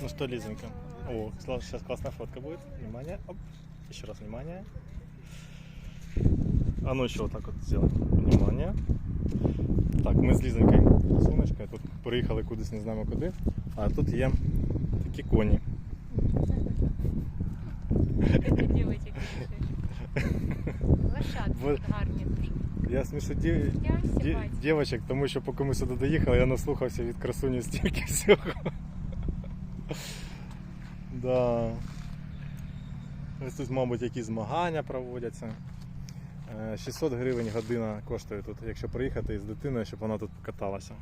Ну что, Лизонька? О, сейчас классная фотка будет. Внимание. Оп. Еще раз внимание. А ну еще вот так вот сделаем. Внимание. Так, ми з Лізонькою сонечкою тут приїхали кудись, не знаємо куди. А тут є такі коні. Дівочок Лошадки Вот. гарні дуже. Я смішу ді... Я ді... сіпать. дівчаток, тому що поки ми сюди доїхали, я наслухався від красуні стільки всього. Да. Ось тут, мабуть, якісь змагання проводяться. Е, 600 гривень година коштує тут, якщо приїхати з дитиною, щоб вона тут покаталася.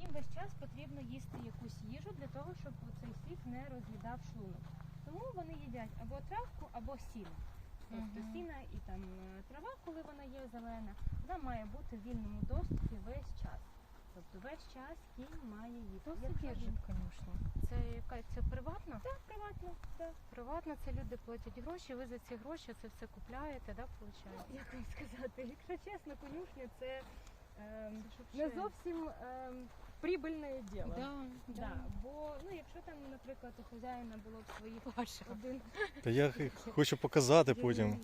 Їм весь час потрібно їсти якусь їжу для того, щоб цей сік не роз'їдав шлунок. Тому вони їдять або травку, або сіно. Тобто сіна і там е, трава, коли вона є зелена, вона має бути в вільному доступі весь час. Тобто весь час кінь має їсти. Хто Якщо содержит? Це яка це приватна? Так, приватно. Так. Приватно це люди платять гроші, ви за ці гроші це все купляєте, да, виходить? Як вам сказати? Якщо чесно, конюшня це ем, не зовсім ем, прибильне діло. Да, Да, бо ну якщо там, наприклад, у хазяїна було б своїх один, Та я х- хочу показати потім.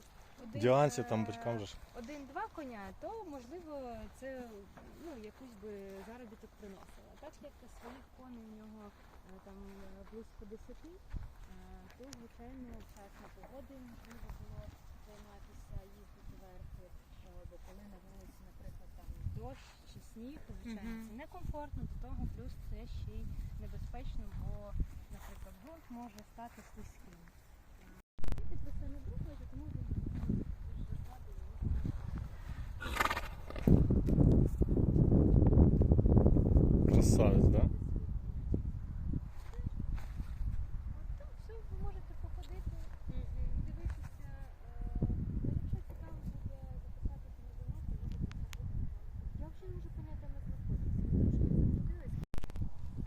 Один, Діанці е, там батькам же ж. один-два коня, то можливо це ну якусь би заробіток приносило. Так як своїх коней у нього е, там е, близько десяти, е, то звичайно час непогоди можливо було займатися їздити верхи, е, бо коли на вулиці, наприклад, там дощ чи сніг, то звичайно Мгм. це некомфортно, до того плюс це ще й небезпечно, бо, наприклад, ґрунт може стати слизьким. Діти про це не думають, тому він заблудились.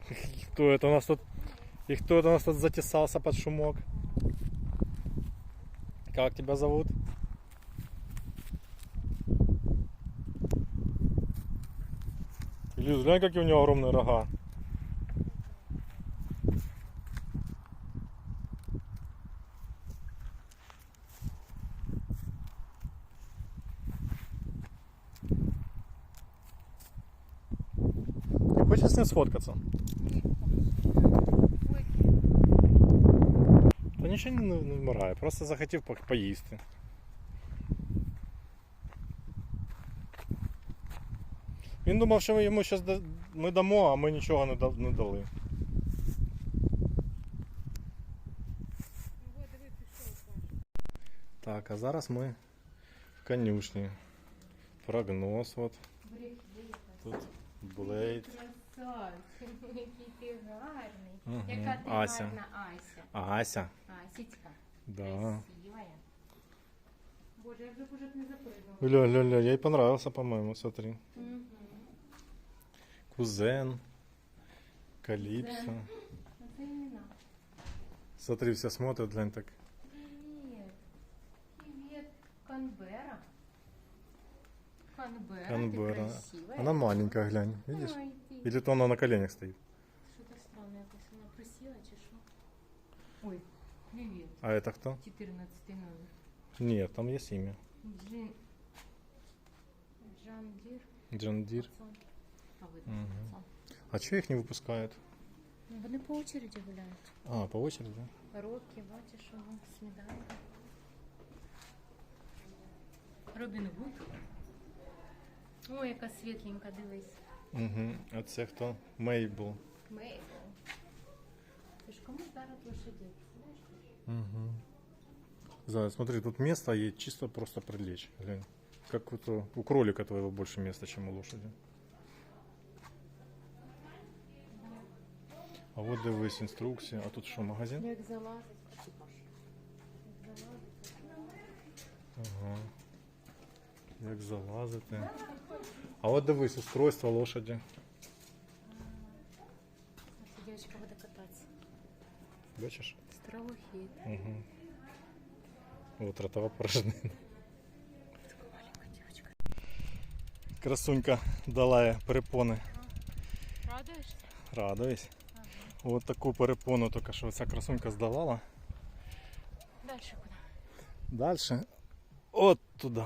И кто это у нас тут? И кто это у нас тут затесался под шумок? Как тебя зовут? Лиз, глянь, какие у него огромные рога. Ты хочешь с ним сфоткаться? Ой, Та нічого не, не вмирає, просто захотів по- поїсти. Він думав, що ми йому зараз ми дамо, а ми нічого не, да- не дали. ну, от, диви, пішов Паша. Так, а зараз ми в конюшні. Прогноз от. Тут блейд. Красавчик, який ти гарний. Мгм. Яка ти Ася. гарна Ася. Ася. Асічка. Да. Красивая. Боже, я вже б уже не запрыгнула. Ля, ля, ля, ей понравился, по-моему, смотри. Мгм. Кузен. Калипсо. Ну. Смотри, все смотрят, глянь так. Привет. Привет, Канбера. Канбера, Канберра. ты красивая. Она маленькая, глянь, видишь? Ой, ты. Или то она на коленях стоит. Что-то странное, якось вона присіла чи що? Ой, привет. А это кто? 14 номер. Нет, там есть имя. Джин... Джандир. Джандир. Пацан А видно, Мгм. пацан. А чего их не выпускают? Ну, вони по очереді гуляють. А, по очереди? Роки, бачиш, що сніданка. Робін Гуд. Ой, яка світленька, дивись. Угу. А це хто? Мейбл. Мейбл. Ти ж кому зараз лошадей? Знаєш? Угу. Зая, смотри, тут место есть чисто просто прилечь. Глянь. Как вот у, у кролика твоего больше места, чем у лошади. А вот дивись інструкція. А тут що, магазин? Як залазить, а ти Паш. Як залазить. Ага. Як залазити. А от дивись, устройство лошади. А ця дівчинка буде кататися. Бачиш? Стравохід. Угу. Вот ротова порожнина. Така маленька дівчинка. Красунька дала я перепони. Радуєшся? Радуюсь. Ага. От таку перепону тільки що ця красунька здавала. Далі куди? Дальше. От туди.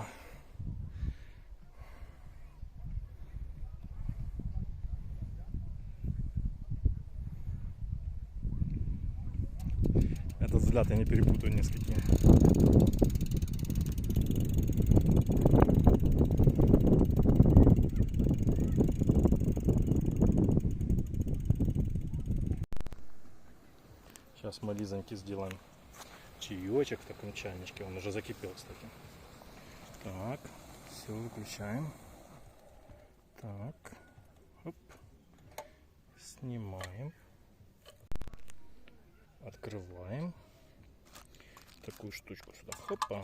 Этот взгляд я не перепутаю ни Сейчас сделаем чаечек в таком чайничке. Он уже закипел, кстати. Так, все, выключаем. Так, оп. Снимаем. Открываем. Такую штучку сюда. Хопа.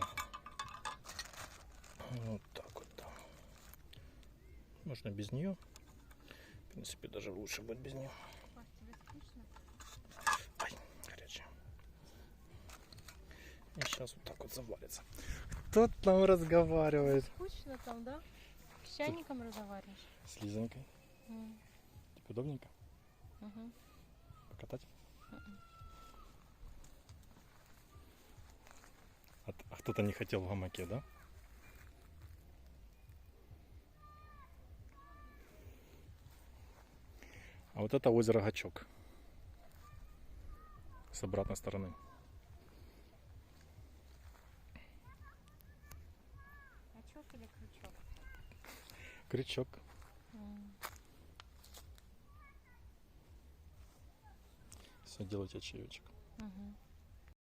Вот так вот. Можно без нее. В принципе, даже лучше будет без нее. Паш, тебе скучно? Ай, горячая. И сейчас вот так вот завалится. Кто там разговаривает? Скучно там, да? С чайником разговариваешь? С Лизонькой. М, Тебе удобненько мгм. покатать? Мгм. А, а кто-то не хотел в гамаке, да? А вот это озеро Гачок. С обратной стороны. Качок или крючок? Крючок. М, Все, делайте чаечек. мгм.